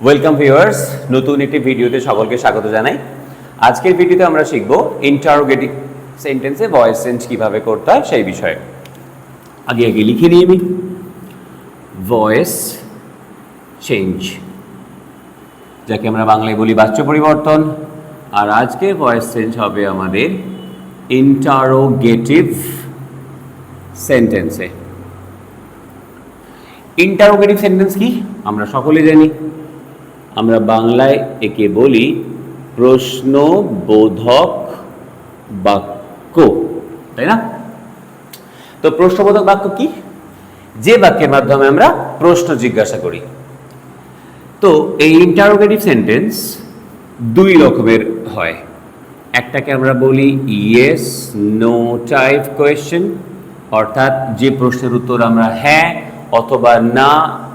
Welcome viewers নতুন একটি ভিডিওতে সকলকে স্বাগত জানাই। আজকের ভিডিওতে আমরা শিখব ইন্টারোগেটিভ সেন্টেন্সে ভয়েস চেঞ্জ কীভাবে করতে হয় সেই বিষয়ে। আগে আগে লিখে নিই আমি। ভয়েস চেঞ্জ যাকে আমরা বাংলায় বলি বাচ্য পরিবর্তন। আর আজকের ভয়েস চেঞ্জ হবে আমাদের ইন্টারোগেটিভ সেন্টেন্সে ইন্টারোগেটিভ সেন্টেন্স কি? আমরা সকলে জানি। আমরা বাংলায় একে বলি প্রশ্নবোধক বাক্য, তাই না? তো প্রশ্নবোধক বাক্য কি? যে বাক্যের মাধ্যমে আমরা প্রশ্ন জিজ্ঞাসা করি। তো এই ইন্টারোগেটিভ সেন্টেন্স দুই রকমের হয়। একটাকে আমরা বলি ইয়েস নো টাইপ কোয়েশ্চেন অর্থাৎ যে প্রশ্নের উত্তর আমরা হ্যাঁ অথবা না,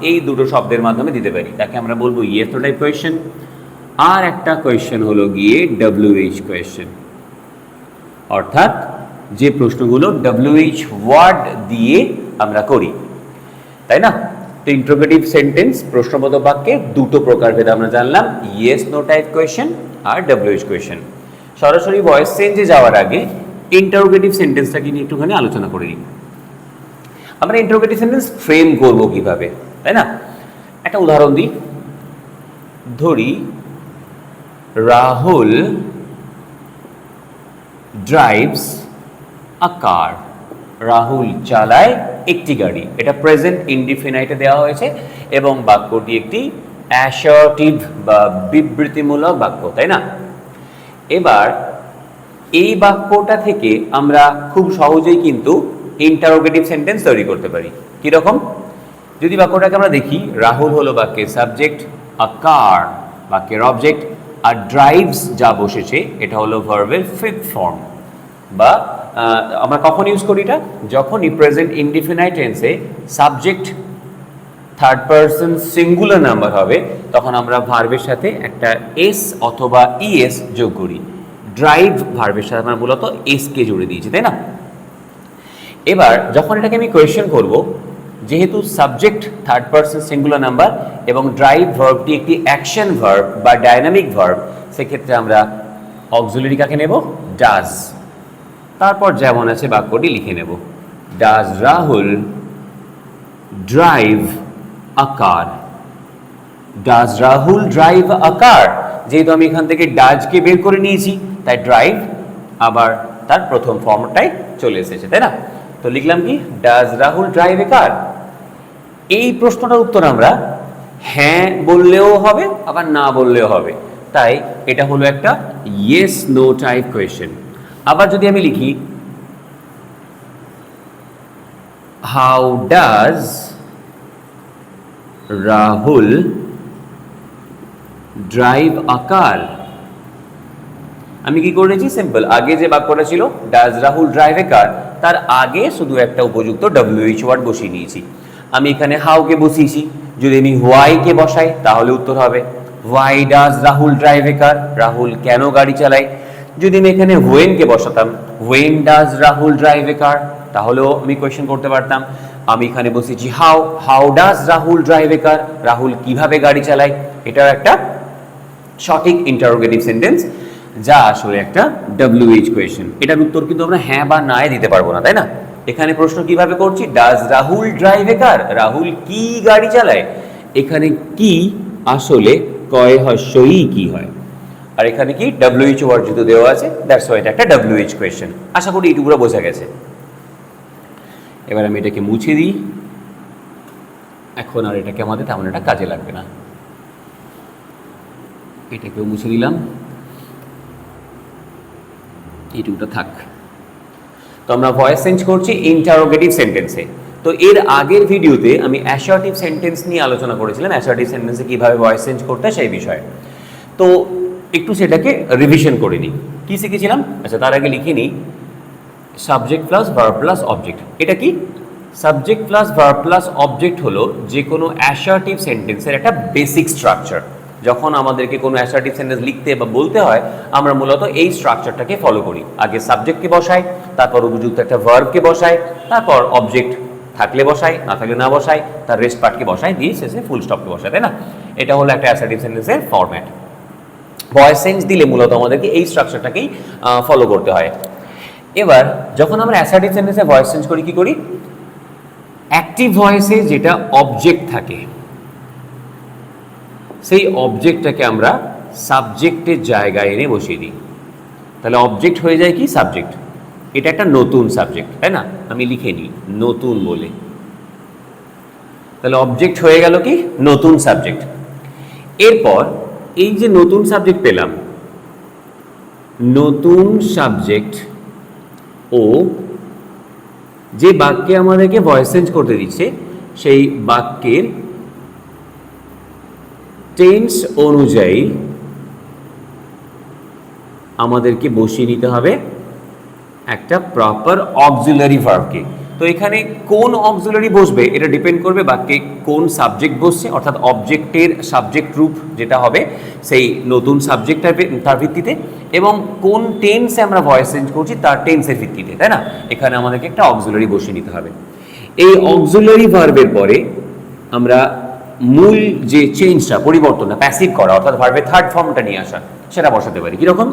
এই দুটো শব্দের মাধ্যমে দিতে পারি। তাকে আমরা বলব ইয়েস নো টাইপ কোয়েশ্চেন। আর একটা কোয়েশ্চেন হলো গিয়ে ডব্লিউএইচ কোয়েশ্চেন। অর্থাৎ যে প্রশ্নগুলো ডব্লিউএইচ ওয়ার্ড দিয়ে আমরা করি। তাই না? তো ইন্ট্রোগেটিভ সেন্টেন্স প্রশ্নবোধক বাক্যে দুটো প্রকার ভেদে আমরা জানলাম ইয়েস নো টাইপ কোয়েশ্চেন আর ডব্লিউএইচ কোয়েশ্চেন সরাসরি ভয়েস চেঞ্জে যাওয়ার আগে ইন্টারোগেটিভ সেন্টেন্সটাকে নিয়ে একটুখানি আলোচনা করে নিই। আমরা ইন্টারোগেটিভ সেন্টেন্স ফ্রেম করব কীভাবে, তাই না? একটা উদাহরণ দিই। ধরি, Rahul drives a car Rahul চালায় একটি গাড়ি। এটা প্রেজেন্ট ইনডিফিনাইটে দেওয়া হয়েছে এবং বাক্যটি একটি অ্যাসার্টিভ বা বিবৃতিমূলক বাক্য, তাই না? এবার, এই বাক্যটা থেকে আমরা খুব সহজেই কিন্তু ইন্টারোগেটিভ সেন্টেন্স তৈরি করতে পারি। কীরকম? যদি বাক্যটাকে আমরা দেখি, রাহুল হলো বাক্যের সাবজেক্ট আ কার বাক্যের অবজেক্ট আর ড্রাইভস যা বসেছে, এটা হলো ভার্বের ফিফথ ফর্ম বা আমরা কখন ইউজ করি এটা? যখনই present indefinite subject third person singular number হবে, তখন আমরা ভার্বের সাথে একটা এস অথবা ইএস যোগ করি। ড্রাইভ ভার্বের সাথে আমরা মূলত এসকে জুড়ে দিয়েছি, তাই না? এবার যখন এটাকে আমি কোয়েশ্চেন করব, যেহেতু subject third person singular number এবং ড্রাইভ ভার্বটি একটি অ্যাকশন ভার্ব বা ডায়নামিক ভার্ব সেক্ষেত্রে আমরা অক্সিলারি কাকে নেব? ডাজ তারপর যেমন আছে বাক্যটি লিখে নেব। Does Rahul drive a car does Rahul drive a car যেহেতু আমি এখান থেকে ডাজকে বের করে নিয়েছি, তাই ড্রাইভ আবার তার প্রথম ফর্মটাই চলে এসেছে, তাই না? তো লিখলাম কি does Rahul drive a car এই প্রশ্নটার উত্তর আমরা হ্যাঁ বললেও হবে, আবার না বললেও হবে। তাই এটা হলো একটা ইয়েস নো টাইপ কোয়েশ্চেন আবার যদি আমি লিখি how does Rahul drive a car আমি কি করেছি সিম্পল আগে যে বাক্যটা ছিল does Rahul drive a car তার আগে শুধু একটা উপযুক্ত ডব্লিউএইচ ওয়ার্ড বসিয়ে নিয়েছি। আমি এখানে হাউকে বসিয়েছি? যদি আমি হোয়াইকে বসাই, তাহলে উত্তর হবে why does Rahul drive a car Rahul কেন গাড়ি চালায়? যদি আমি এখানে হোয়েনকে বসাতাম when does Rahul drive a car তাহলেও আমি কোয়েশ্চেন করতে পারতাম। আমি এখানে বসেছি how how does Rahul drive a car Rahul কীভাবে গাড়ি চালায়? এটার একটা সঠিক ইন্টারোগেটিভ সেন্টেন্স যা আসলে একটা ডব্লিউএইচ কোয়েশ্চেন এটার উত্তর কিন্তু আমরা হ্যাঁ বা নায় দিতে পারব না, তাই না? এখানে প্রশ্ন কীভাবে করছি? Does Rahul drive a car Rahul কি গাড়ি চালায়? এখানে কি আসলে কয় সই কি হয়? আর এখানে কি ডব্লিউএইচ ওয়ার্ড যেহেতু দেওয়া আছে? দ্যাটস ওয়াই এটা একটা ডব্লিউএইচ কোয়েশ্চেন আশা করি এইটুকুরা বোঝা গেছে। এবার আমি এটাকে মুছে দিই। এখন আর এটাকে আমাদের তেমন একটা কাজে লাগবে না। এটাকেও মুছে দিলাম। এইটুকুটা থাক। তো আমরা ভয়েস চেঞ্জ করছি ইন্টারোগেটিভ সেন্টেন্সে তো এর আগের ভিডিওতে আমি অ্যাসার্টিভ সেন্টেন্স নিয়ে আলোচনা করেছিলাম অ্যাসার্টিভ সেন্টেন্সে কীভাবে ভয়েস চেঞ্জ করতে সেই বিষয়ে। তো একটু সেটাকে রিভিশন করে নিই। কী শিখেছিলাম? আচ্ছা তার আগে লিখে নিই। Subject plus verb plus object এটা কি? Subject plus verb plus object হলো যে কোনো অ্যাসার্টিভ সেন্টেন্সের একটা বেসিক স্ট্রাকচার যখন আমাদেরকে কোনো অ্যাসার্টিভ সেন্টেন্স লিখতে বা বলতে হয়, আমরা মূলত এই স্ট্রাকচারটাকে ফলো করি। আগে সাবজেক্টকে বসাই, তারপর উপযুক্ত একটা ভার্বকে বসাই, তারপর অবজেক্ট থাকলে বসাই, না থাকলে না বসাই, তার রেস্ট পার্টকে বসাই, দিয়ে শেষে ফুল স্টপকে বসাই, তাই না? এটা হলো একটা অ্যাসার্টিভ সেন্টেন্সের ফরম্যাট ভয়েস চেঞ্জ দিলে মূলত আমাদেরকে এই স্ট্রাকচারটাকেই ফলো করতে হয়। এবার, যখন আমরা অ্যাসার্টিভ সেন্টেন্সে ভয়েস চেঞ্জ করি, কি করি? অ্যাক্টিভ ভয়েসে যেটা অবজেক্ট থাকে সেই অবজেক্টটাকে আমরা সাবজেক্টের জায়গায় এনে বসিয়ে দিই। তাহলে অবজেক্ট হয়ে যায় কি? সাবজেক্ট এটা একটা নতুন সাবজেক্ট তাই না? আমি লিখে নিই, নতুন বলে। তাহলে অবজেক্ট হয়ে গেল কি? নতুন সাবজেক্ট এরপর এই যে নতুন সাবজেক্ট পেলাম, নতুন সাবজেক্ট ও যে বাক্যে আমাদেরকে ভয়েস চেঞ্জ করতে দিচ্ছে, সেই বাক্যের টেন্স অনুযায়ী আমাদেরকে বসিয়ে নিতে হবে একটা প্রপার অক্সিলারি ভার্বকে তো এখানে কোন অক্সিলারি বসবে এটা ডিপেন্ড করবে বাক্যে কোন সাবজেক্ট বসছে, অর্থাৎ অবজেক্টের সাবজেক্ট রূপ যেটা হবে সেই নতুন সাবজেক্টটার তার ভিত্তিতে এবং কোন টেন্সে আমরা ভয়েস চেঞ্জ করছি তার টেন্সের ভিত্তিতে, তাই না? এখানে আমাদেরকে একটা অক্সিলারি বসিয়ে নিতে হবে। এই অক্সিলারি ভার্বের পরে আমরা মূল যে চেঞ্জটা পরিবর্তনটা প্যাসিভ করা, অর্থাৎ ভার্বের থার্ড ফর্মটা নিয়ে আসা, সেটা বসাতে পারি। কীরকম?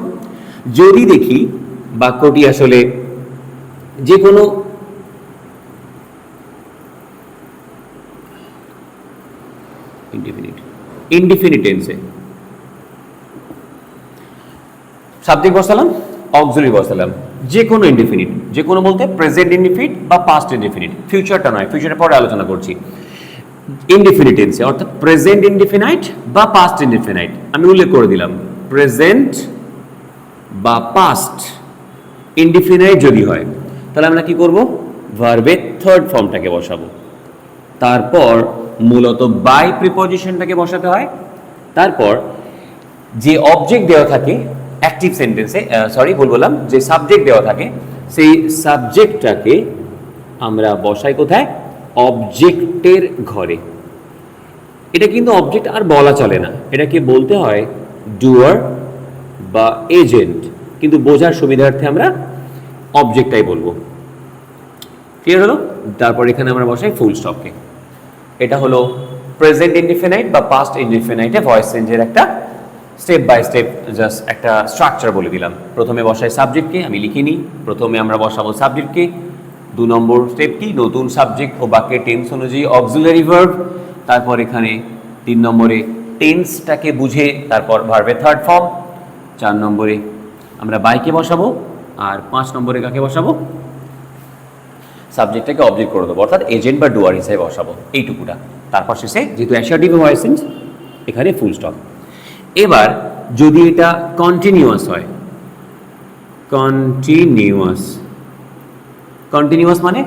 যদি দেখি বাক্যটি আসলে যে কোনো ইনডিফিনিট ইনডিফিনিট টেন্সে সাবজেক্ট বসালাম অক্সিলারি বসালাম। যে কোনো ইনডিফিনিট যে কোনো বলতে প্রেজেন্ট ইনডিফিনিট বা পাস্ট ইনডিফিনিট ফিউচারটা নয় ফিউচারের পরে আলোচনা করছি। ইনডিফিনিট টেন্সে অর্থাৎ প্রেজেন্ট ইনডিফিনাইট বা পাস্ট ইনডিফিনাইট আমি উল্লেখ করে দিলাম প্রেজেন্ট বা পাস্ট ইনডিফিনাইট যদি হয়, তাহলে আমরা কি করব? ভার্বের থার্ড ফর্মটাকে বসাবো। তারপর মূলত বাই প্রিপজিশনটাকে বসাতে হয়। তারপর যে অবজেক্ট দেওয়া থাকে অ্যাক্টিভ সেন্টেন্সে সরি ভুল বললাম, যে সাবজেক্ট দেওয়া থাকে, সেই সাবজেক্টটাকে আমরা বসাই কোথায়? অবজেক্টের ঘরে। এটা কিন্তু অবজেক্ট আর বলা চলে না। এটাকে বলতে হয় ডুয়ার বা এজেন্ট কিন্তু বোঝার সুবিধার্থে আমরা অবজেক্টটাই বলব। ক্লিয়ার হলো? তারপর এখানে আমরা বসাই ফুল স্টপকে এটা হলো প্রেজেন্ট ইনডিফিনাইট বা পাস্ট ইনডিফিনাইটে ভয়েস চেঞ্জের একটা স্টেপ বাই স্টেপ জাস্ট একটা স্ট্রাকচার বলে দিলাম। প্রথমে বসাই সাবজেক্টকে আমি লিখিনি। প্রথমে আমরা বসাবো সাবজেক্টকে দু নম্বর স্টেপ কি? নতুন সাবজেক্ট ও বাক্যের টেন্স অনুযায়ী অক্সিলারি ভার্ব তারপর এখানে তিন নম্বরে টেন্সটাকে বুঝে, তারপর ভার্বের থার্ড ফর্ম চার নম্বরে আমরা বাইকে বসাবো, আর পাঁচ নম্বরে কাকে বসাবো? সাবজেক্টটাকে অবজেক্ট করে দেবো, অর্থাৎ এজেন্ট বা ডুয়ার হিসেবে বসাবো, এইটুকুটা। তারপর শেষে যেহেতু অ্যাসার্টিভ ভয়েসেন্স এখানে ফুল স্টপ এবার যদি এটা কন্টিনিউয়াস হয় কন্টিনিউয়াস কন্টিনিউয়াস মানে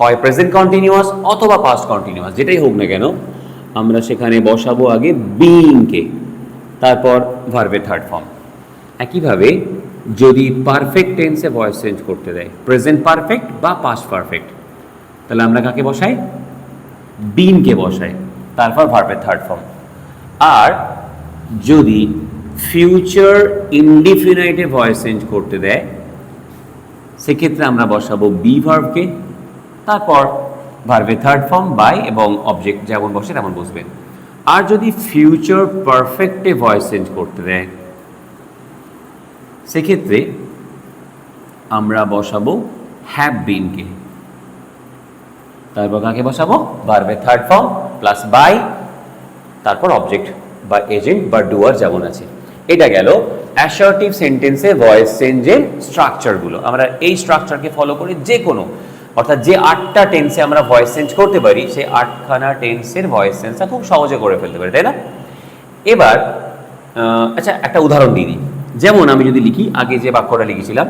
হয় প্রেজেন্ট কন্টিনিউয়াস অথবা পাস্ট কন্টিনিউয়াস যেটাই হোক না কেন, আমরা সেখানে বসাবো আগে বিইংকে তারপর ভার্বের থার্ড ফর্ম একইভাবে যদি পারফেক্ট টেন্সে ভয়েস চেঞ্জ করতে দেয় প্রেজেন্ট পারফেক্ট বা পাস্ট পারফেক্ট তাহলে আমরা কাকে বসাই? বিনকে বসাই, তারপর ভার্বের থার্ড ফর্ম আর যদি ফিউচার ইনডিফিনাইটে ভয়েস চেঞ্জ করতে দেয় সেক্ষেত্রে আমরা বসাবো বি ভার্বকে তারপর ভার্বের থার্ড ফর্ম বাই এবং অবজেক্ট যেমন বসে তেমন বসবে। আর যদি ফিউচার পারফেক্টে ভয়েস চেঞ্জ করতে দেয়, সেক্ষেত্রে আমরা বসাবো হ্যাভ বিনকে তারপর কাকে বসাবো? ভার্বের থার্ড ফর্ম প্লাস বাই তারপর অবজেক্ট বা এজেন্ট বা ডুয়ার যেমন আছে। এটা গেল অ্যাসার্টিভ সেন্টেন্সে ভয়েস চেঞ্জের স্ট্রাকচারগুলো আমরা এই স্ট্রাকচারকে ফলো করে যে কোনো অর্থাৎ যে আটটা টেন্সে আমরা ভয়েস চেঞ্জ করতে পারি, সেই আটখানা টেন্সের ভয়েস চেঞ্জটা খুব সহজে করে ফেলতে পারি, তাই না? এবার আচ্ছা একটা উদাহরণ দিই। যেমন আমি যদি লিখি, আগে যে বাক্যটা লিখেছিলাম,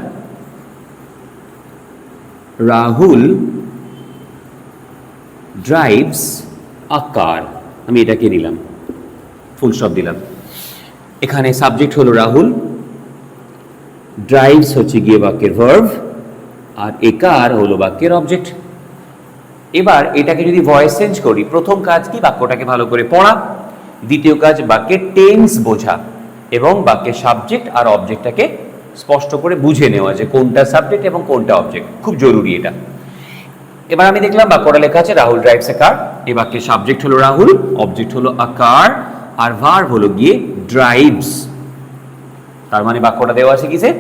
রাহুল ড্রাইভস আ কার আমি এটাকে নিলাম ফুল স্টপ দিলাম। এখানে সাবজেক্ট হলো রাহুল ড্রাইভস হচ্ছে গিয়ে বাক্যের ভার্ভ আর এ কার হলো বাক্যের অবজেক্ট এবার এটাকে যদি ভয়েস চেঞ্জ করি, প্রথম কাজ কি? বাক্যটাকে ভালো করে পড়া। দ্বিতীয় কাজ বাক্যের টেন্স বোঝা এবং বাক্যের সাবজেক্ট আর অবজেক্টটাকে স্পষ্ট করে বুঝে নেওয়া যে কোনটা সাবজেক্ট এবং কোনটা অবজেক্ট খুব জরুরি এটা। এবার আমি দেখলাম বাক্যটা লেখা আছে, রাহুল ড্রাইভস এ কার এ বাক্যের সাবজেক্ট হলো রাহুল অবজেক্ট হলো আ কার আর ভার্ব হলো গিয়ে ড্রাইভস তার মানে বাক্যটা দেওয়া আছে কিসে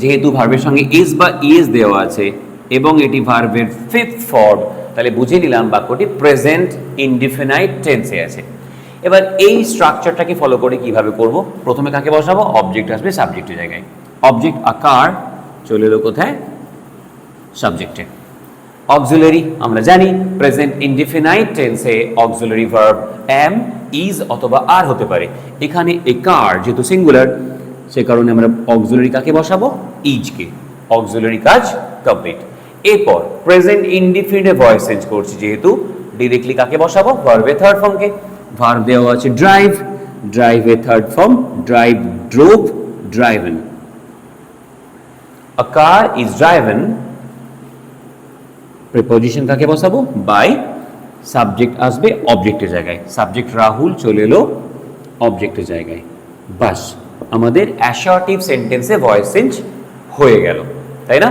যেহেতু ভার্বের সঙ্গে ইজ বা ইএস দেওয়া আছে, এবং এটি ভার্বের ফিফথ ফর্ম তাহলে বুঝে নিলাম বাক্যটি প্রেজেন্ট ইনডিফিনাইট টেন্সে আছে। এবার এই স্ট্রাকচারটাকে ফলো করে কীভাবে করব? প্রথমে কাকে বসাবো? অবজেক্ট আসবে সাবজেক্টের জায়গায়। অবজেক্ট আকার, চলে এলো কোথায়? সাবজেক্টে অক্সিলারি আমরা জানি প্রেজেন্ট ইনডিফিনাইট টেন্সে অক্সিলারি ভার্ব এম ইজ অথবা আর হতে পারে। এখানে এ কার যেহেতু সিঙ্গুলার সে কারণে আমরা অক্সিলারি কাকে বসাবো? ইজকে অক্সিলারি কাজ কমপ্লিট এরপর প্রেজেন্ট ইনডিফিনিটে ভয়েস চেঞ্জ করছি যেহেতু ডিরেক্টলি কাকে বসাবো? ভার্বে থার্ড ফর্মকে ভার্ব দেওয়া আছে ড্রাইভ ড্রাইভে third form drive drove driven A car is driven preposition কাকে বসাবো? বাই সাবজেক্ট আসবে অবজেক্টের জায়গায়। সাবজেক্ট রাহুল চলে এলো অবজেক্টের জায়গায়। বাস, আমাদের অ্যাসার্টিভ সেন্টেন্সে ভয়েস চেঞ্জ হয়ে গেল, তাই না?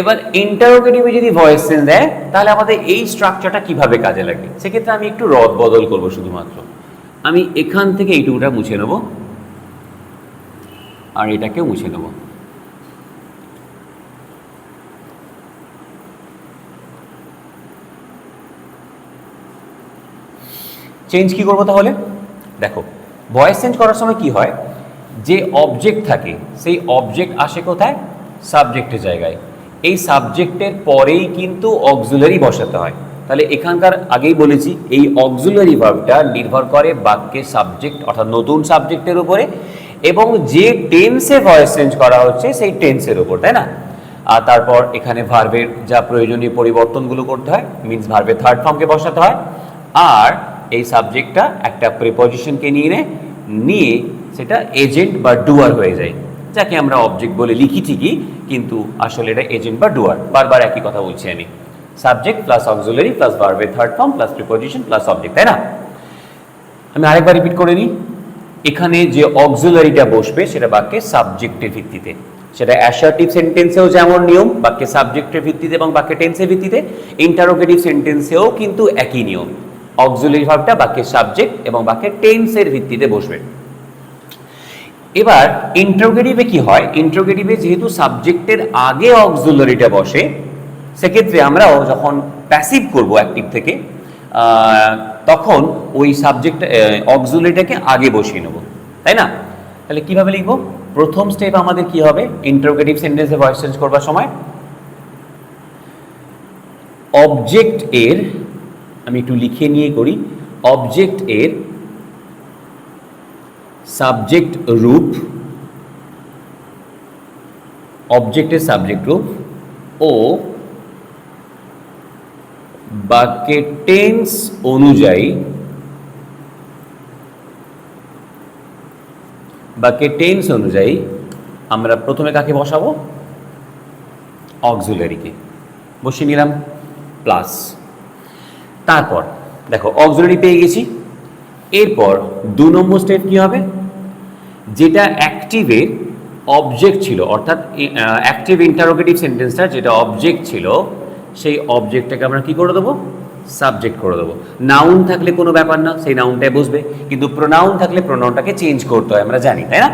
এবার ইন্টারোগেটিভে যদি ভয়েস চেঞ্জ দেয়, তাহলে আমাদের এই স্ট্রাকচারটা কীভাবে কাজে লাগবে? সেক্ষেত্রে আমি একটু রদ বদল করব শুধুমাত্র। আমি এখান থেকে এইটুকুটা মুছে নেব, আর এটাকেও মুছে নেব। চেঞ্জ কি করব তাহলে? দেখো ভয়েস চেঞ্জ করার সময় কি হয়? যে অবজেক্ট থাকে, সেই অবজেক্ট আসে কোথায়? সাবজেক্টের জায়গায়। এই সাবজেক্টের পরেই কিন্তু অক্সুলারি বসাতে হয়। তাহলে এখানকার আগেই বলেছি, এই অক্সুলারি ভার্বটা নির্ভর করে বাক্যের সাবজেক্ট অর্থাৎ নতুন সাবজেক্টের উপরে, এবং যে টেন্সে ভয়েস চেঞ্জ করা হচ্ছে, সেই টেন্সের উপর, তাই না? আর তারপর এখানে ভার্বের যা প্রয়োজনীয় পরিবর্তনগুলো করতে হয় মিন্স ভার্বের থার্ড ফর্মকে বসাতে হয়। আর এই সাবজেক্টটা একটা প্রিপজিশনকে নিয়ে নেয় নিয়ে সেটা এজেন্ট বা ডুয়ার হয়ে যায়। যাকে আমরা অবজেক্ট বলে লিখি ঠিকই, কিন্তু আসলে এটা এজেন্ট বা ডুয়ার বারবার একই কথা বলছি আমি। সাবজেক্ট প্লাস অক্সুলারি প্লাস ভার্বের third form plus preposition plus object তাই না? আমি আরেকবার রিপিট করে নিই। এখানে যে অক্সুলারিটা বসবে, সেটা বাক্যের সাবজেক্টের ভিত্তিতে। সেটা অ্যাসার্টিভ সেন্টেন্সেও যেমন নিয়ম, বাক্যের সাবজেক্টের ভিত্তিতে এবং বাক্যের টেন্সের ভিত্তিতে ইন্টারোগেটিভ সেন্টেন্সেও কিন্তু একই নিয়ম। অক্সুলারি ভার্বটা বাক্যের সাবজেক্ট এবং বাক্যের টেন্সের ভিত্তিতে বসবে। এবার ইন্টারোগেটিভে কি হয়? ইন্টারোগেটিভে যেহেতু সাবজেক্টের আগে অক্সুলারিটা বসে, সেক্ষেত্রে আমরাও যখন প্যাসিভ করব অ্যাক্টিভ থেকে তখন ওই সাবজেক্ট অক্সুলারিটাকে আগে বসিয়ে নেব। তাই না? তাহলে কীভাবে লিখব? প্রথম স্টেপ আমাদের কি হবে? ইন্টারোগেটিভ সেন্টেন্সে ভয়েস চেঞ্জ করবার সময়। অবজেক্ট এর আমি একটু লিখে নিয়ে করি। অবজেক্ট এর সাবজেক্ট রূপ অবজেক্টের সাবজেক্ট রূপ ও বাক্যের টেন্স অনুযায়ী বাক্যের টেন্স অনুযায়ী আমরা প্রথমে কাকে বসাবো? অক্সুলারিকে বসিয়ে নিলাম প্লাস তারপর, দেখো অক্সিলারি পেয়ে গেছি। এরপর দু নম্বর স্টেপ কি হবে? যেটা অ্যাক্টিভের অবজেক্ট ছিল, অর্থাৎ অ্যাক্টিভ ইন্টারোগেটিভ সেন্টেন্সটা যেটা অবজেক্ট ছিল, সেই অবজেক্টটাকে আমরা কি করে দেবো? সাবজেক্ট করে দেবো। নাউন থাকলে কোনো ব্যাপার না, সেই নাউনটায় বসবে। কিন্তু প্রোনাউন থাকলে প্রোনাউনটাকে চেঞ্জ করতে হয়, আমরা জানি, তাই না?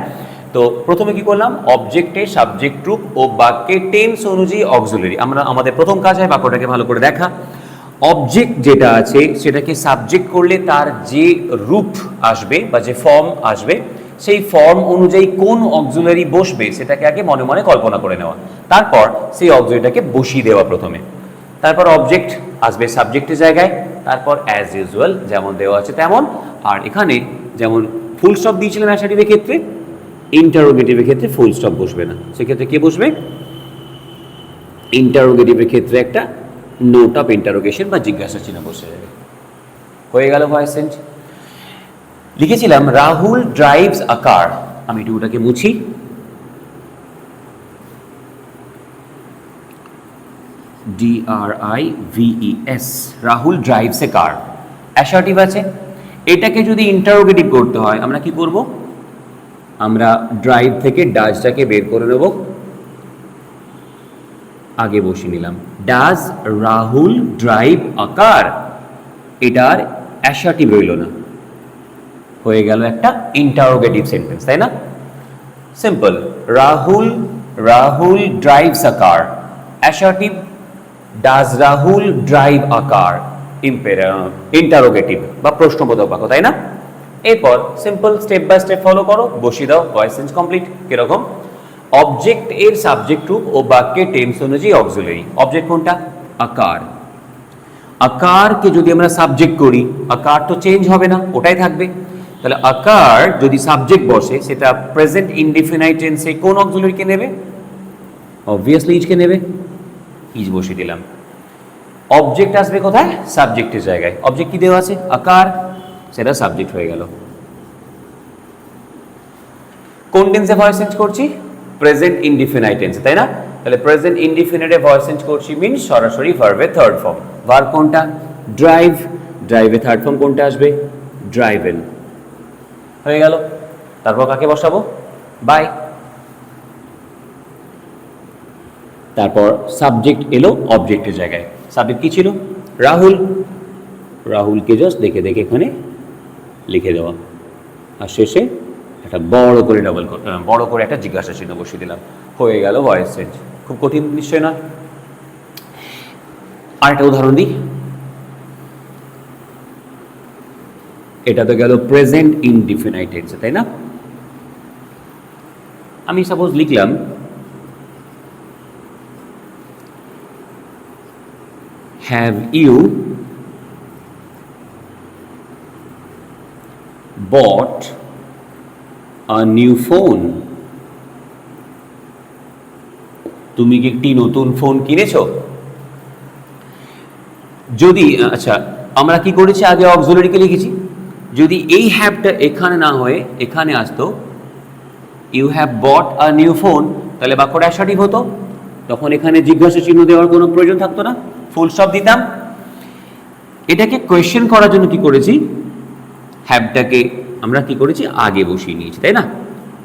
তো প্রথমে কি করলাম? অবজেক্টে সাবজেক্ট রূপ ও বাক্যে টেন্স অনুযায়ী অক্সুলারি আমরা, আমাদের প্রথম কাজ হয় বাক্যটাকে ভালো করে দেখা। অবজেক্ট যেটা আছে, সেটাকে সাবজেক্ট করলে তার যে রূপ আসবে বা যে ফর্ম আসবে, সেই ফর্ম অনুযায়ী কোন অক্সুলারি বসবে, সেটাকে আগে মনে মনে কল্পনা করে নেওয়া। তারপর সেই অক্সুলারিটাকে বসিয়ে দেওয়া প্রথমে। তারপর অবজেক্ট আসবে সাবজেক্টের জায়গায়, তারপর অ্যাজ ইউজুয়াল যেমন দেওয়া আছে তেমন। আর এখানে যেমন ফুল স্টপ দিয়েছিলাম অ্যাসারিভের ক্ষেত্রে ইন্টারোগেটিভের ক্ষেত্রে ফুল স্টপ বসবে না। সেক্ষেত্রে কে বসবে? ইন্টারোগেটিভের ক্ষেত্রে একটা নোট অফ ইন্টারোগেশন বা জিজ্ঞাসা চিহ্ন বসে যাবে। হয়ে গেল ভয়েস চেঞ্জ লিখেছিলাম, রাহুল ড্রাইভস আ কার আমি একটু ওটাকে মুছি D R I V E S Rahul drives a car assertive আছে। এটাকে যদি ইন্টারোগেটিভ করতে হয়, আমরা কি করব? আমরা ড্রাইভ থেকে ডাজটাকে বের করে নেব। আগে বসে নিলাম। Does Rahul drive a car? এটার অ্যাসার্টিভ রইল না। হয়ে গেল একটা ইন্টারোগেটিভ সেন্টেন্স তাই না? Simple Rahul Rahul drives a car. Does Rahul drive a car? Interrogative বা প্রশ্নবোধক বাক্য, তাই না? এরপর simple step by step follow করো, বসিয়ে দাও ভয়েস কমপ্লিট কীরকম? অবজেক্ট এর সাবজেক্ট রূপ ও বাক্যের টেন্স অনুযায়ী অক্সিলারি অবজেক্ট কোনটা? আকার। আকারকে যদি আমরা সাবজেক্ট করি, আকার তো চেঞ্জ হবে না, ওটাই থাকবে। তাহলে আকার যদি সাবজেক্ট বসে, সেটা প্রেজেন্ট ইনডিফিনাইট টেন্সে কোন অক্সিলারিকে নেবে? অবভিয়াসলি ইজকে নেবে। ইজ বসিয়ে দিলাম। অবজেক্ট আসবে কোথায়? সাবজেক্টের জায়গায়। অবজেক্ট কি দেওয়া আছে? আকার। সেটা সাবজেক্ট হয়ে গেল। কোন টেন্সে ভয়েস চেঞ্জ করছি? প্রেজেন্ট ইনডিফিনাইট টেন্সে তাই না? তাহলে প্রেজেন্ট ইনডিফিনাইটে ভয়েস চেঞ্জ করছি মিনস সরাসরি ভার্বের থার্ড ফর্ম ভার্ব কোনটা? ড্রাইভ ড্রাইভে থার্ড ফর্ম কোনটা আসবে? ড্রাইভেন হয়ে গেল। তারপর কাকে বসাবো? বাই তারপর সাবজেক্ট এলো অবজেক্টের জায়গায়। সাবজেক্ট কি ছিল? রাহুল। রাহুলকে জাস্ট দেখে দেখে এখানে লিখে দেওয়া। আর শেষে একটা বড় করে ডাবল বড় করে একটা জিজ্ঞাসা চিহ্ন বসিয়ে দিলাম। হয়ে গেল ভয়েস চেঞ্জ খুব কঠিন নিশ্চয় না? আরেকটা উদাহরণ দিই। এটা তো গেল প্রেজেন্ট ইনডিফিনাইট টেন্সে তাই না? আমি সাপোজ লিখলাম have you bought a new phone. তুমি কি একটি নতুন ফোন কিনেছো? যদি আচ্ছা আমরা কি করেছি? আগে অক্সিলারিকে লিখেছি। যদি এই হ্যাবটা এখানে না হয়ে, এখানে আসতো you have bought a new phone তাহলে বাক্যটা সঠিক হতো। তখন এখানে জিজ্ঞাসা চিহ্ন দেওয়ার কোনো প্রয়োজন থাকতো না। ফুল স্টপ দিতাম। এটাকে কোয়েশ্চেন করার জন্য কি করেছি? হ্যাভটাকে আমরা কি করেছি? আগে বসিয়ে নিয়েছি, তাই না?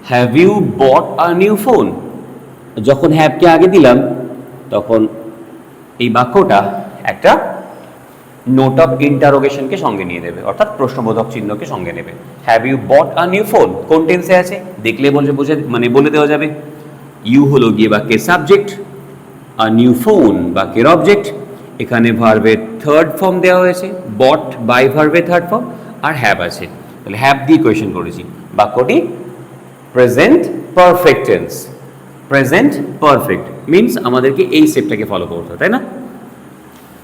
Have you bought a new phone যখন হ্যাভকে আগে দিলাম, তখন এই বাক্যটা একটা নোট অফ ইন্টারোগেশনকে সঙ্গে নিয়ে নেবে, অর্থাৎ প্রশ্নবোধক চিহ্নকে সঙ্গে নেবে। Have you bought a new phone কোন টেন্সে আছে? দেখলে বলে বোঝা মানে বলে দেওয়া যাবে। ইউ হলো গিয়ে বাক্যের সাবজেক্ট আ নিউ ফোন বাক্যের অবজেক্ট এখানে ভার্বের থার্ড ফর্ম দেওয়া হয়েছে বট বাই ভার্বের থার্ড ফর্ম আর হ্যাভ আছে। তাহলে হ্যাভ দিয়ে কোয়েশন করেছি। বাক্যটি present perfect tense present perfect means আমাদেরকে এই স্টেপটাকে ফলো করতে হবে, তাই না?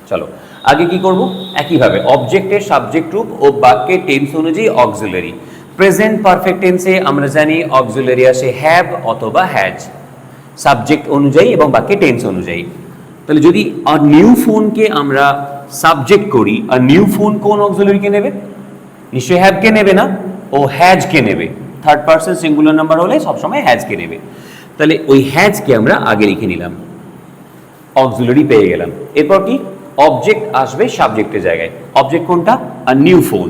চলো, আগে কি করব? একইভাবে অবজেক্টের সাবজেক্ট রূপ ও বাক্যের টেন্স অনুযায়ী অক্সিলারি প্রেজেন্ট পারফেক্ট টেন্সে আমরা জানি অক্সিলারি আসে হ্যাভ অথবা হ্যাজ সাবজেক্ট অনুযায়ী এবং বাক্যের টেন্স অনুযায়ী। তাহলে যদি আর নিউ ফোনকে আমরা সাবজেক্ট করি আর নিউ ফোন কোন অক্সিলারিকে নেবে? নিশ্চয়ই হ্যাভকে নেবে না? ও হ্যাজকে নেবে? থার্ড পার্সন সিঙ্গুলার নাম্বার হলে সবসময় হ্যাজকে নেবে। তাহলে ওই হ্যাজকে আমরা আগে লিখে নিলাম। অক্সিলারি পেয়ে গেলাম। এরপর কি? অবজেক্ট আসবে সাবজেক্টের জায়গায়। অবজেক্ট কোনটা? আর নিউ ফোন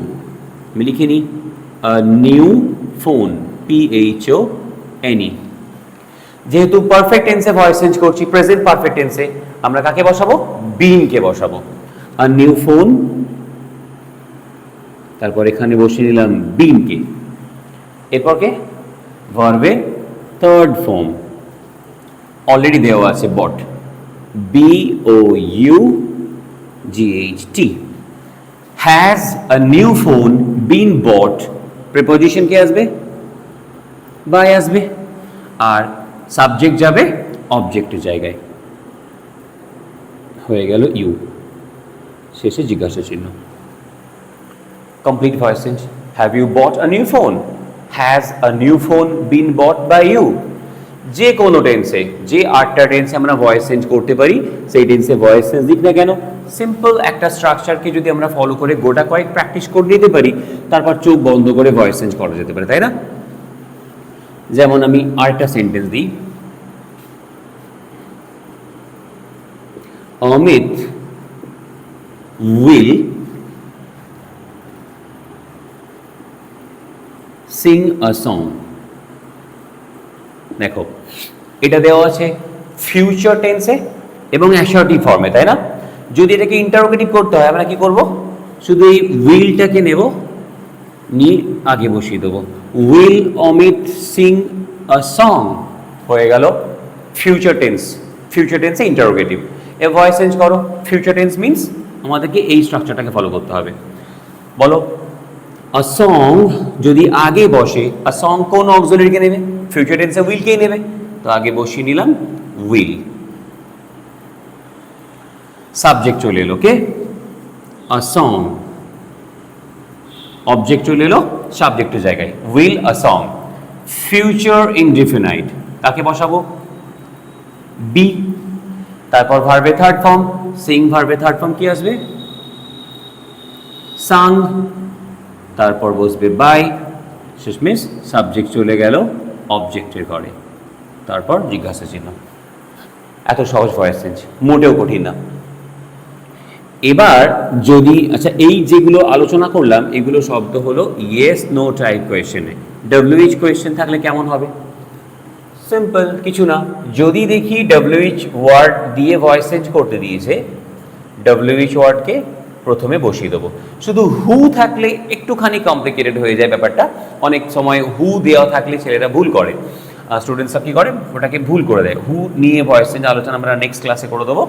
আমি লিখে নিই। New phone P H O N E যেহেতু পারফেক্ট টেন্সে ভয়েস চেঞ্জ করছি প্রেজেন্ট পারফেক্ট টেন্সে আমরা কাকে বসাবো? বিনকে বসাবো। আর নিউ ফোন তারপর এখানে বসিয়ে নিলাম বিনকে এরপর কে? ভার্বে থার্ড ফর্ম অলরেডি দেওয়া আছে bought B O U G H T has a new phone been bought preposition কে আসবে? বাই আসবে। আর সাবজেক্ট যাবে অবজেক্টের জায়গায়। হয়ে গেল ইউ শেষে জিজ্ঞাসা চিহ্ন voice change have you bought a new phone has a new phone been bought by you যে কোনো টেন্সে যে আটটা টেন্সে আমরা ভয়েস চেঞ্জ করতে পারি, সেই টেন্সে ভয়েস চেঞ্জ দিক না কেন? সিম্পল একটা স্ট্রাকচারকে যদি আমরা ফলো করে গোটা কয়েক প্র্যাকটিস করে নিতে পারি, তারপর চোখ বন্ধ করে ভয়েস চেঞ্জ করা যেতে পারে, তাই না? যেমন আমি আরেকটা সেন্টেন্স দিই। Amit will sing a song দেখো, এটা দেওয়া আছে ফিউচার টেন্সে এবং অ্যাসার্টিভ ফর্মে তাই না? যদি এটাকে ইন্টারোগেটিভ করতে হয়, আমরা কি করব? শুধু এই উইলটাকে নেব, নিয়ে আগে বসিয়ে দেবো। Will Amit sing a song হয়ে গেল ফিউচার টেন্স ফিউচার টেন্সে ইন্টারোগেটিভ এ ভয়েস চেঞ্জ করো। ফিউচার টেন্স মিন্স আমাদেরকে এই স্ট্রাকচারটাকে ফলো করতে হবে। বলো আ সং যদি আগে বসে আ সং কোন অক্সিলারিকে নেবে? ফিউচার টেন্সে উইলকেই নেবে? তো আগে বসিয়ে নিলাম উইল সাবজেক্ট চলে এলো কে আ সং অবজেক্ট চলে এলো সাবজেক্টের জায়গায়। Will a song future indefinite কাকে বসাবো? বি তারপর ভার্বে থার্ড ফর্ম সিং ভার্বে থার্ড ফর্ম কি আসবে? সাং তারপর বসবে বাই শেষমেশ সাবজেক্ট চলে গেল অবজেক্টের ঘরে। তারপর জিজ্ঞাসা চিহ্ন। এত সহজ ভয়েস চেঞ্জ মোটেও কঠিন না। এবার যদি আচ্ছা এই যেগুলো আলোচনা করলাম, এগুলো শব্দ হলো ইয়েস নো টাইপ কোয়েশ্চেনে ডব্লিউএইচ কোয়েশ্চেন থাকলে কেমন হবে? সিম্পল কিছু না। যদি দেখি ডব্লিউএইচ ওয়ার্ড দিয়ে ভয়েস চেঞ্জ করতে দিয়েছে ডব্লিউএইচ ওয়ার্ডকে প্রথমে বসিয়ে দেবো। শুধু হু থাকলে একটুখানি কমপ্লিকেটেড হয়ে যায় ব্যাপারটা। অনেক সময় হু দেওয়া থাকলে ছেলেরা ভুল করে। স্টুডেন্টসরা কী করে? ওটাকে ভুল করে দেয়। হু নিয়ে ভয়েস চেঞ্জ আলোচনা আমরা নেক্সট ক্লাসে করে দেবো।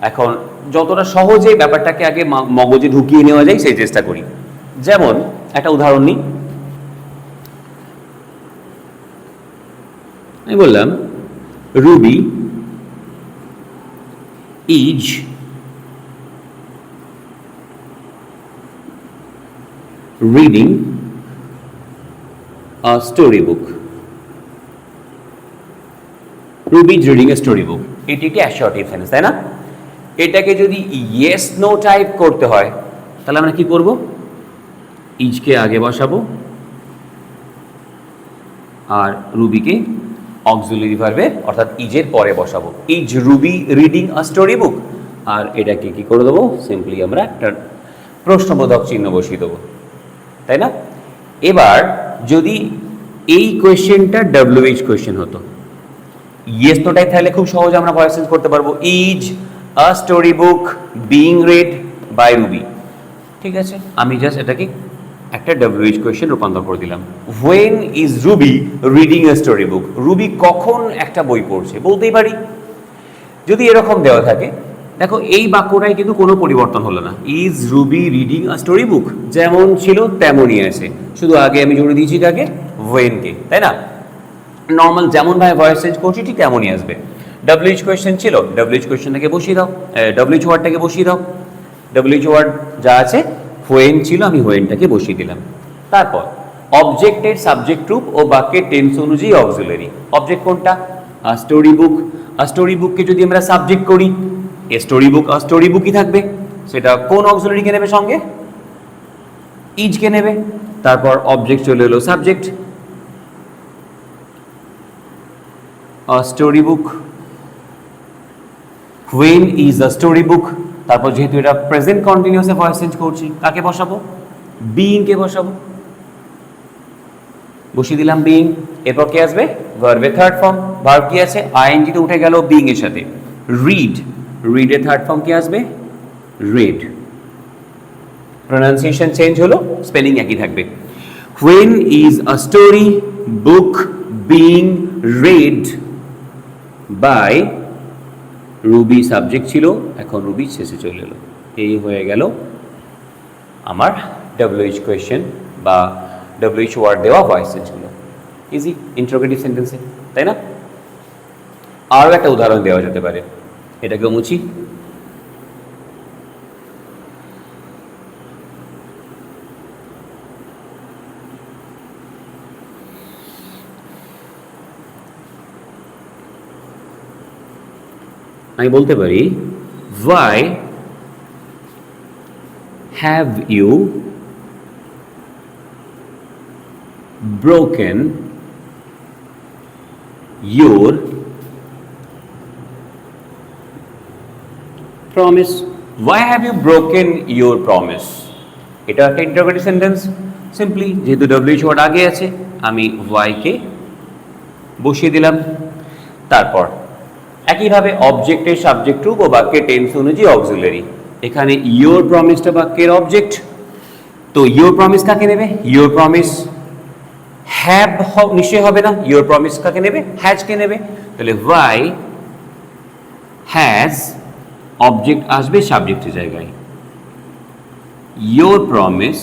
এখন যতটা সহজে ব্যাপারটাকে আগে মগজে ঢুকিয়ে নেওয়া যায়, সেই চেষ্টা করি। যেমন, একটা উদাহরণ নিই। আমি বললাম Ruby is story book Ruby is reading a story book এটি একটি অ্যাসিওরেটিভ সেন্টেন্স তাই না? এটাকে যদি ইয়েস নো টাইপ করতে হয়, তাহলে আমরা কি করব? ইজকে আগে বসাবো, আর রুবিকে অক্সিলারি ভার্বের অর্থাৎ ইজের পরে বসাবো। Is Ruby reading a story book আর এটাকে কি করে দেবো? সিম্পলি আমরা একটা প্রশ্নবোধক চিহ্ন বসিয়ে দেবো। তাই না? এবার যদি এই কোয়েশ্চেনটা ডাব্লিউএইচ কোয়েশ্চেন হতো। ইয়েস নোটাই তাহলে খুব সহজে আমরা ভয়েস চেঞ্জ করতে পারব। Is a story book being read by Ruby ঠিক আছে? আমি জাস্ট এটাকে একটা ডব্লিউএইচ কোয়েশ্চেন রূপান্তর করে দিলাম। When is Ruby reading a story book Ruby কখন একটা বই পড়ছে? বলতেই পারি। যদি এরকম দেওয়া থাকে দেখো, এই বাক্যটাই কিন্তু কোনো পরিবর্তন হলো না। Is Ruby reading a story book যেমন ছিল, তেমনই আছে। শুধু আগে আমি জুড়ে দিয়েছি কাকে ওয়েনকে তাই না? নর্মাল যেমন যেমনভাবে ভয়েস চেঞ্জ করছি, ঠিক তেমনই আসবে। ডব্লিউএইচ কোয়েশ্চেন ছিল ডব্লিউএইচ কোয়েশ্চেনটাকে বসিয়ে দাও। ডব্লিউএইচ ওয়ার্ডটাকে বসিয়ে দাও। ডব্লিউএইচ ওয়ার্ড যা আছে হোয়েন ছিল, আমি হোয়েনটাকে বসিয়ে দিলাম। তারপর অবজেক্টের সাবজেক্ট রূপ ও বাক্যের টেন্স অনুযায়ী অক্সিলারি অবজেক্ট কোনটা? স্টোরি বুক স্টোরি বুককে যদি আমরা সাবজেক্ট করি এ স্টোরি বুক আ স্টোরি বুকই থাকবে? সেটা কোন অক্সিলারিকে নেবে সঙ্গে? ইজকে নেবে? তারপর অবজেক্ট চলে এলো subject story book when is a story book তারপর যেহেতু এটা প্রেজেন্ট কন্টিনিউসে ভয়েস চেঞ্জ করছি, কাকে বসাবো? বিইং কে বসাবো? বসিয়ে দিলাম বিইং এরপর কে আসবে? ভার্বে থার্ড ফর্ম ভার্ব কি আছে? আইএনজি তে উঠে গেল বিইং এর সাথে। রিড রিড এর থার্ড ফর্ম কি আসবে? রেড প্রনাউন্সিয়েশন চেঞ্জ হলো স্পেলিং একই থাকবে। When is a story book being read by Ruby subject ছিল, এখন রুবি শেষে চলে এলো। এই হয়ে গেল আমার ডব্লিউএইচ কোয়েশ্চেন বা ডব্লিউএইচ ওয়ার্ড দেওয়া ভয়েস চেঞ্জগুলো ইজি ইন্টারোগেটিভ সেন্টেন্সে তাই না? আরও একটা উদাহরণ দেওয়া যেতে পারে। এটাকে মুছি। আমি বলতে পারি why have you broken your promise why have you broken your promise এটা একটা ইন্টারগ্রেটিভ সেন্টেন্স সিম্পলি যেহেতু ডব্লিউচ ওয়ার্ড আগে আছে, আমি ওয়াইকে বসিয়ে দিলাম। তারপর, একইভাবে অবজেক্টের সাবজেক্ট রূপ ও বাক্যের টেন্স অনুযায়ী অক্সিলারি এখানে ইয়োর প্রমিসটা বাক্যের অবজেক্ট তো ইউর প্রমিস কাকে নেবে? ইউর প্রমিস হ্যাভ নিশ্চয়ই হবে না। ইউর প্রমিস কাকে নেবে? হ্যাজকে নেবে? তাহলে ওয়াই হ্যাজ অবজেক্ট আসবে সাবজেক্টের জায়গায়। Your promise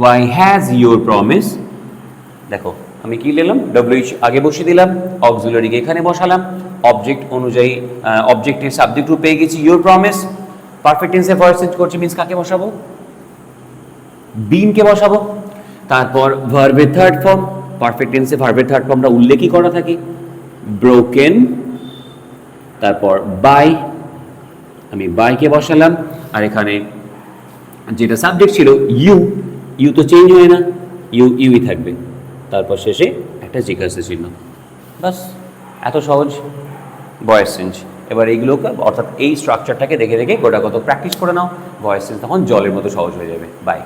why has your promise দেখো, আমি কি নিলাম? ডব্লিউ আগে বসিয়ে দিলাম অক্সিলারিকে এখানে বসালাম। অবজেক্ট অনুযায়ী অবজেক্টের সাবজেক্ট রূপ পেয়ে গেছি ইউর প্রমিস পারফেক্ট টেন্সে ভয়েস চেঞ্জ করছি মিন্স কাকে বসাবো? বিনকে বসাবো। তারপর ভার্বের থার্ড ফর্ম পারফেক্ট টেন্সে ভার্বের থার্ড ফর্মটা উল্লেখই করা থাকে। ব্রোকেন তারপর বাই আমি বাইকে বসালাম, আর এখানে যেটা সাবজেক্ট ছিল ইউ ইউ তো চেঞ্জ হয় না ইউ ইউই থাকবে। তারপর শেষে একটা জিজ্ঞাসা চিহ্ন বাস এত সহজ ভয়েস চেঞ্জ এবার এইগুলোকে, অর্থাৎ এই স্ট্রাকচারটাকে দেখে দেখে গোটা কত প্র্যাকটিস করে নাও ভয়েস চেঞ্জ তখন জলের মতো সহজ হয়ে যাবে। বাই